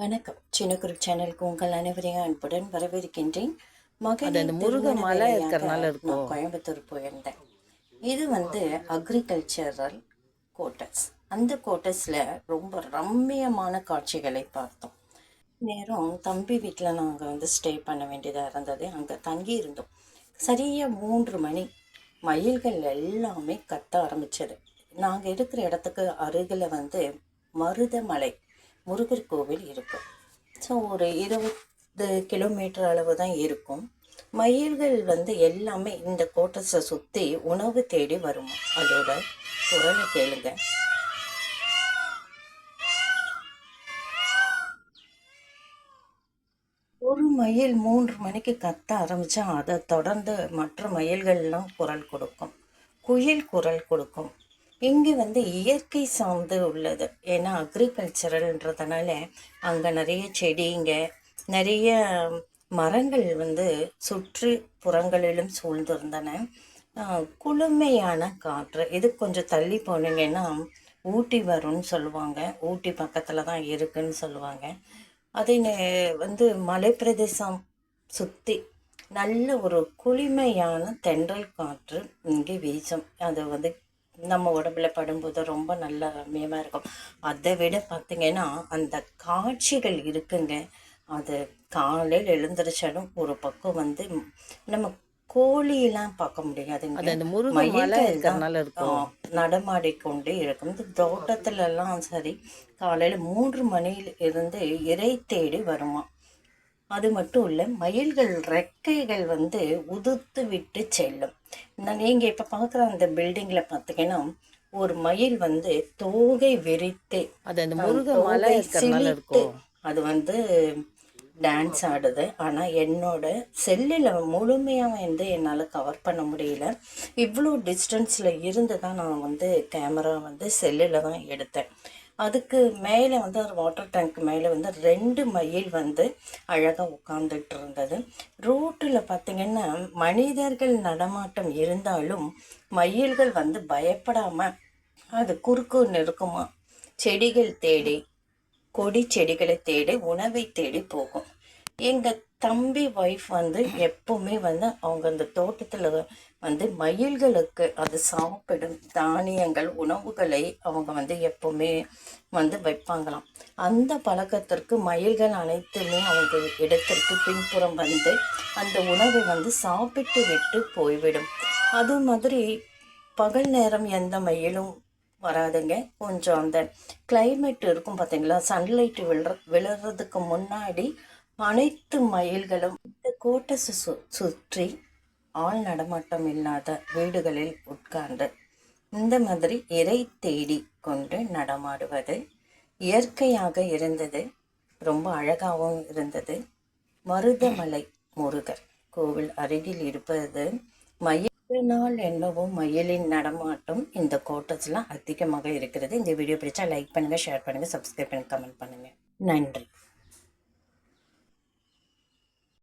வணக்கம். சின்ன குரூப் சேனலுக்கு உங்கள் அனைவரையும் அன்புடன் வரவேற்கின்றேன். முருகன் திருமண மலை இருக்கறனால. நான் கோயம்புத்தூர் போயிருந்தேன். இது வந்து அக்ரிகல்ச்சரல் கோட்டர்ஸ் அந்த கோட்டர்ஸில் ரொம்ப ரம்மியமான காட்சிகளை பார்த்தோம். நேரம் தம்பி வீட்டில் நாங்கள் வந்து ஸ்டே பண்ண வேண்டியதாக இருந்தது. அங்கே தங்கி இருந்தோம் சரியாக மூன்று மணி. மயில்கள் எல்லாமே கத்த ஆரம்பிச்சது. நாங்கள் இருக்கிற இடத்துக்கு அருகில் வந்து மருதமலை. முருகர் கோவில் இருக்கும். ஸோ ஒரு இருபது கிலோமீட்டர் அளவு தான் இருக்கும். மயில்கள் வந்து எல்லாமே இந்த கோட்டஸை சுற்றி உணவு தேடி வரும்? அதோட குரலை கேளுங்க. ஒரு மயில் மூன்று மணிக்கு கத்த ஆரம்பிச்சா அதை தொடர்ந்து மற்ற மயில்கள்லாம் குரல் கொடுக்கும். குயில் குரல் கொடுக்கும். இங்கே வந்து இயற்கை சார்ந்து உள்ளது. ஏன்னா அக்ரிகல்ச்சரல்ன்றதுனால அங்கே நிறைய செடிங்க நிறைய மரங்கள் வந்து சுற்று புறங்களிலும் சூழ்ந்திருந்தன. குளுமையான காற்று. இது கொஞ்சம் தள்ளி போனீங்கன்னா ஊட்டி வரும்னு சொல்லுவாங்க. ஊட்டி பக்கத்தில் தான் இருக்குன்னு சொல்லுவாங்க. அதை நே- வந்து மலைப்பிரதேசம் சுற்றி நல்ல ஒரு குளிமையான தென்றல் காற்று இங்கே வீசும். அது வந்து நம்ம உடம்புல படும்போது ரொம்ப நல்ல ரம்மியமாக இருக்கும். அதை விட பார்த்தீங்கன்னா அந்த காட்சிகள் இருக்குங்க. அது காலையில் எழுந்திரிச்சாலும் ஒரு பக்கம் வந்து நம்ம கோழியெல்லாம் பார்க்க முடியாதுங்க. மயில்கள் நடமாடிக்கொண்டே இருக்கும். இந்த தோட்டத்துல எல்லாம் சரி காலையில மூன்று மணியில் இருந்து இறை தேடி வருமா. அது மட்டும் இல்லை மயில்கள் ரெக்கைகள் வந்து உதுத்து விட்டு செல்லும். நான் நீங்க இப்ப பார்க்குற அந்த பில்டிங்ல பார்த்தீங்கன்னா ஒரு மயில் வந்து தோகை விரித்து அது அந்த முருகன் மலை தோகை இருக்கறனால சிலிர்த்து இருக்கும் அது வந்து டான்ஸ் ஆடுது. ஆனால் என்னோட செல்லில் முழுமையாக வந்து என்னால் கவர் பண்ண முடியல. இவ்வளோ டிஸ்டன்ஸில் இருந்து தான் நான் வந்து கேமரா வந்து செல்லில் தான் எடுத்தேன். அதுக்கு மேலே வந்து ஒரு வாட்டர் டேங்க் மேலே வந்து ரெண்டு மயில் வந்து அழகாக உட்காந்துட்டு இருந்தது ரோட்டில் பார்த்திங்கன்னா மனிதர்கள் நடமாட்டம் இருந்தாலும் மயில்கள் வந்து பயப்படாமல் அது குறுக்கு இருக்குமா செடிகள் தேடி கொடி செடிகளை தேடி உணவை தேடி போகும். எங்கள் தம்பி ஒய்ஃப் வந்து எப்பவுமே வந்து அவங்க அந்த தோட்டத்தில் வந்து மயில்களுக்கு அது சாப்பிடும் தானியங்கள் உணவுகளை அவங்க வந்து எப்பவுமே வந்து வைப்பாங்களாம். அந்த பழக்கத்திற்கு மயில்கள் அனைத்துமே அவங்க இடத்திற்கு பின்புறம் வந்து அந்த உணவை வந்து சாப்பிட்டு விட்டு போய்விடும். அது மாதிரி பகல் நேரம் எந்த மயிலும் வராதுங்க. கொஞ்சம் அந்த கிளைமேட் இருக்கும் பார்த்தீங்களா சன்லைட் விழுற விழுறதுக்கு முன்னாடி அனைத்து மயில்களும் இந்த கோட்டை சு சுற்றி ஆள் நடமாட்டம் இல்லாத வீடுகளில் உட்கார்ந்து இந்த மாதிரி இறை தேடி கொண்டு நடமாடுவது இயற்கையாக இருந்தது. ரொம்ப அழகாகவும் இருந்தது. மருதமலை முருகர் கோவில் அருகில் இருப்பது மயில் நாள் என்னவோ மயிலின் நடமாட்டம் இந்த கோட்டஸ்லாம் அதிகமாக இருக்கிறது. இந்த வீடியோ பிடிச்சா லைக் பண்ணுங்கள் ஷேர் பண்ணுங்கள் சப்ஸ்கிரைப் பண்ணுங்கள் கமெண்ட் பண்ணுங்கள் நன்றி.